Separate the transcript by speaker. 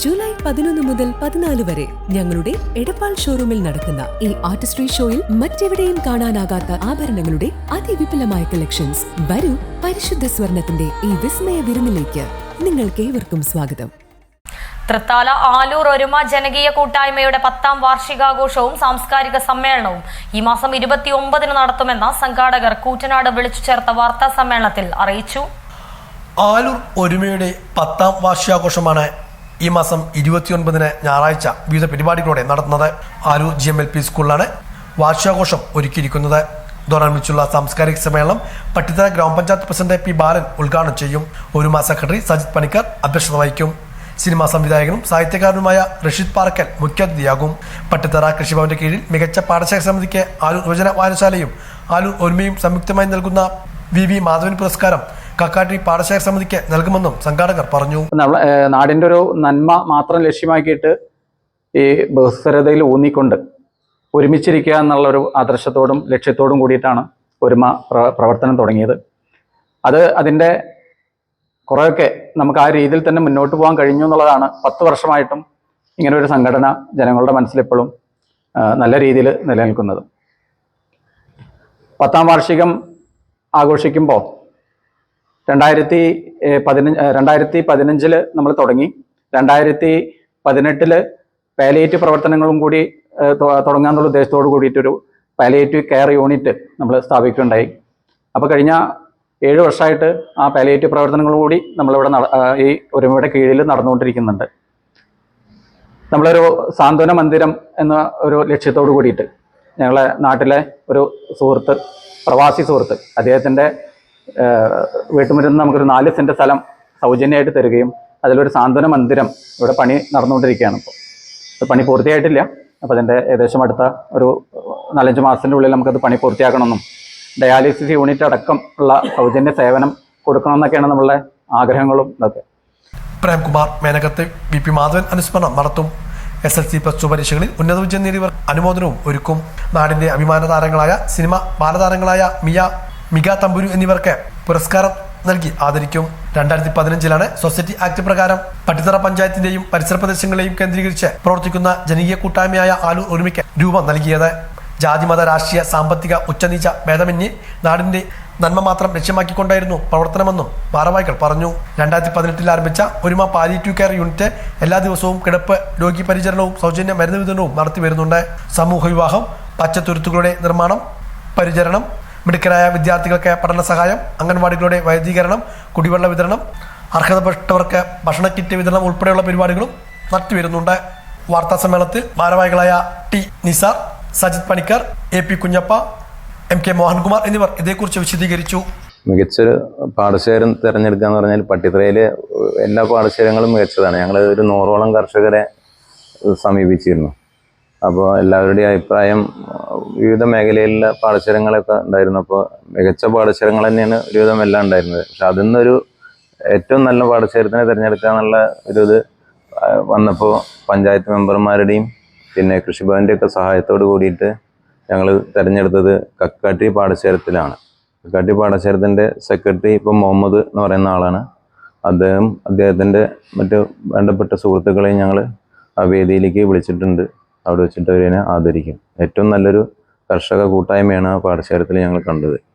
Speaker 1: July പതിനൊന്ന് മുതൽ പതിനാല് വരെ ഞങ്ങളുടെ എടപ്പാൾ ഷോറൂമിൽ നടക്കുന്ന ഈ ആർട്ടിസ്ട്രി ഷോയിൽ മറ്റെവിടെയും കാണാനാകാത്ത ആഭരണങ്ങളുടെ അതിവിപുലമായ കളക്ഷൻസ് വരൂ പരിശുദ്ധ സ്വർണത്തിന്റെ ഈ വിസ്മയ വിരുന്നിലേക്ക് നിങ്ങൾക്ക് ഏവർക്കും സ്വാഗതം.
Speaker 2: തൃത്താല ആലൂർ ഒരുമ ജനകീയ കൂട്ടായ്മയുടെ പത്താം വാർഷികാഘോഷവും സാംസ്കാരിക സമ്മേളനവും ഈ മാസം ഇരുപത്തിയൊമ്പതിന് നടത്തുമെന്ന് സംഘാടകർ കൂറ്റനാട് വിളിച്ചു ചേർത്ത വാർത്താ സമ്മേളനത്തിൽ അറിയിച്ചു.
Speaker 3: ആലൂർ ഒരുമയുടെ പത്താം വാർഷികാഘോഷമാണ് ഈ മാസം ഇരുപത്തിയൊൻപതിന് ഞായറാഴ്ച വിവിധ പരിപാടികളോടെ നടത്തുന്നത് Aroor G M L P സ്കൂളിലാണ്. വാർഷികാഘോഷം ഒരുക്കിയിരിക്കുന്നത്. ഇതോടനുബന്ധിച്ചുള്ള സാംസ്കാരിക സമ്മേളനം പട്ടിത്തറ ഗ്രാമപഞ്ചായത്ത് പ്രസിഡന്റ് പി ബാലൻ ഉദ്ഘാടനം ചെയ്യും. ഒരു ഒരുമ സെക്രട്ടറി സജിത് പണിക്കർ അധ്യക്ഷത വഹിക്കും. സിനിമാ സംവിധായകനും സാഹിത്യകാരനുമായ റഷീദ് പാറക്കൽ മുഖ്യാതിഥിയാകും. പട്ടിത്തറ കൃഷിഭവന്റെ കീഴിൽ മികച്ച പാഠശാല സമിതിക്ക് ആലൂർ യുവജന വായനശാലയും ആലൂർ ഒരുമയും സംയുക്തമായി നൽകുന്ന വി വി മാധവൻ പുരസ്കാരം കക്കാട്ടി പാടശേഖര സമിതിക്ക് നൽകുമെന്നും സംഘാടകർ പറഞ്ഞു.
Speaker 4: നാടിന്റെ ഒരു നന്മ മാത്രം ലക്ഷ്യമാക്കിയിട്ട് ഈ ബഹുസ്വരതയിൽ ഊന്നിക്കൊണ്ട് ഒരുമിച്ചിരിക്കുക എന്നുള്ള ഒരു ആദർശത്തോടും ലക്ഷ്യത്തോടും കൂടിയിട്ടാണ് ഒരുമ പ്രവർത്തനം തുടങ്ങിയത്. അത് അതിന്റെ കുറേയൊക്കെ നമുക്ക് ആ രീതിയിൽ തന്നെ മുന്നോട്ട് പോകാൻ കഴിഞ്ഞു എന്നുള്ളതാണ് പത്ത് വർഷമായിട്ടും ഇങ്ങനെ ഒരു സംഘടന ജനങ്ങളുടെ മനസ്സിൽ എപ്പോഴും നല്ല രീതിയിൽ നിലനിൽക്കുന്നത്. പത്താം വാർഷികം ആഘോഷിക്കുമ്പോൾ രണ്ടായിരത്തി പതിനഞ്ച് രണ്ടായിരത്തി പതിനഞ്ചിൽ നമ്മൾ തുടങ്ങി. രണ്ടായിരത്തി പതിനെട്ടിൽ പാലിയേറ്റീവ് പ്രവർത്തനങ്ങളും കൂടി തുടങ്ങാന്നുള്ള ഉദ്ദേശത്തോട് കൂടിയിട്ടൊരു പാലിയേറ്റീവ് കെയർ യൂണിറ്റ് നമ്മൾ സ്ഥാപിക്കുകയുണ്ടായി. അപ്പോൾ കഴിഞ്ഞ ഏഴ് വർഷമായിട്ട് ആ പാലിയേറ്റീവ് പ്രവർത്തനങ്ങളും കൂടി നമ്മളിവിടെ ഈ ഒരുമയുടെ കീഴിൽ നടന്നുകൊണ്ടിരിക്കുന്നുണ്ട്. നമ്മളൊരു സാന്ത്വന മന്ദിരം എന്ന ഒരു ലക്ഷ്യത്തോട് കൂടിയിട്ട് ഞങ്ങളെ നാട്ടിലെ ഒരു സുഹൃത്ത് പ്രവാസി സുഹൃത്ത് അദ്ദേഹത്തിന്റെ വീട്ടുമുരുന്ന് നമുക്കൊരു നാല് സെന്റ് സ്ഥലം സൗജന്യമായിട്ട് തരികയും അതിലൊരു സാന്ത്വന മന്ദിരം ഇവിടെ പണി നടന്നുകൊണ്ടിരിക്കുകയാണ് ഇപ്പോൾ പണി പൂർത്തിയായിട്ടില്ല. അപ്പോൾ അതിന്റെ ഏകദേശം അടുത്ത ഒരു നാലഞ്ച് മാസത്തിന്റെ ഉള്ളിൽ നമുക്കത് പണി പൂർത്തിയാക്കണമെന്നും ഡയാലിസിസ് യൂണിറ്റ് അടക്കം ഉള്ള സൗജന്യ സേവനം കൊടുക്കണമെന്നൊക്കെയാണ് നമ്മളുടെ ആഗ്രഹങ്ങളും ഇതൊക്കെ.
Speaker 3: പ്രേംകുമാർ മേനകത്ത് വി പി മാധവൻ അനുസ്മരണം നടത്തും. S L C plus two പരീക്ഷകളിൽ ഉന്നത വിജയം നേടിയവർ അനുമോദനവും ഒരുക്കും. നാടിന്റെ അഭിമാന താരങ്ങളായ സിനിമ ബാലതാരങ്ങളായ മിയ മിക തമ്പുരു എന്നിവർക്ക് പുരസ്കാരം നൽകി ആദരിക്കും. രണ്ടായിരത്തി പതിനഞ്ചിലാണ് സൊസൈറ്റി ആക്ട് പ്രകാരം പട്ടിത്തറ പഞ്ചായത്തിന്റെയും പരിസര പ്രദേശങ്ങളെയും കേന്ദ്രീകരിച്ച് പ്രവർത്തിക്കുന്ന ജനകീയ കൂട്ടായ്മയായ ആലൂർ ഒരുമിക്ക് രൂപം നൽകിയത്. ജാതിമത രാഷ്ട്രീയ സാമ്പത്തിക ഉച്ചനീച്ച ഭേദമന്യേ നാടിന്റെ നന്മ മാത്രം ലക്ഷ്യമാക്കിക്കൊണ്ടായിരുന്നു പ്രവർത്തനമെന്നും ഭാരവാഹികൾ പറഞ്ഞു. രണ്ടായിരത്തി പതിനെട്ടിൽ ആരംഭിച്ച ഒരുമ പാലിയേറ്റീവ് കെയർ യൂണിറ്റ് എല്ലാ ദിവസവും കിടപ്പ് രോഗി പരിചരണവും സൗജന്യ മരുന്ന് വിതരണവും നടത്തി വരുന്നുണ്ട് സമൂഹ വിവാഹം പച്ചത്തുരുത്തുകളുടെ നിർമ്മാണം പരിചരണം മിടുക്കരായ വിദ്യാർത്ഥികൾക്ക് പഠന സഹായം അംഗൻവാടികളുടെ വൈദ്യീകരണം കുടിവെള്ള വിതരണം അർഹതപ്പെട്ടവർക്ക് ഭക്ഷണ കിറ്റ് വിതരണം ഉൾപ്പെടെയുള്ള പരിപാടികളും നടത്തിവരുന്നുണ്ട്. വാർത്താ സമ്മേളനത്തിൽ ഭാരവാഹികളായ T Nisar Sajith Panicker A P Kunjappa M K Mohankumar എന്നിവർ ഇതേക്കുറിച്ച് വിശദീകരിച്ചു.
Speaker 5: മികച്ചൊരു പാടശേഖരം തിരഞ്ഞെടുക്കുക എന്ന് പറഞ്ഞാൽ പട്ടിത്തറയിലെ എല്ലാ പാടശേഖരങ്ങളും മികച്ചതാണ്. ഞങ്ങൾ ഒരു നൂറോളം കർഷകരെ സമീപിച്ചിരുന്നു. അപ്പോൾ എല്ലാവരുടെയും അഭിപ്രായം വിവിധ മേഖലയിലുള്ള പാടശേഖരങ്ങളൊക്കെ ഉണ്ടായിരുന്നു. അപ്പോൾ മികച്ച പാടശേഖരങ്ങൾ തന്നെയാണ് ഒരുവിധം എല്ലാം ഉണ്ടായിരുന്നത്. പക്ഷെ അതിൽ ഏറ്റവും നല്ല പാടശേഖരത്തിനെ തിരഞ്ഞെടുക്കുക എന്നുള്ള ഒരു ഇത് വന്നപ്പോൾ പഞ്ചായത്ത് മെമ്പർമാരുടെയും പിന്നെ കൃഷിഭവന്റെയൊക്കെ സഹായത്തോട് കൂടിയിട്ട് ഞങ്ങൾ തിരഞ്ഞെടുത്തത് കക്കാട്ടി പാടശേഖരത്തിലാണ് കക്കാട്ടി പാടശേഖരത്തിന്റെ സെക്രട്ടറി ഇപ്പം മുഹമ്മദ് എന്ന് പറയുന്ന ആളാണ്. അദ്ദേഹം അദ്ദേഹത്തിന്റെ മറ്റ് വേണ്ടപ്പെട്ട സുഹൃത്തുക്കളെയും ഞങ്ങൾ ആ വേദിയിലേക്ക് വിളിച്ചിട്ടുണ്ട്. അവിടെ വെച്ചിട്ട് അവരെ ആദരിക്കും. ഏറ്റവും നല്ലൊരു കർഷക കൂട്ടായ്മയാണ് ആ പാടശേഖരത്തിൽ ഞങ്ങൾ കണ്ടത്.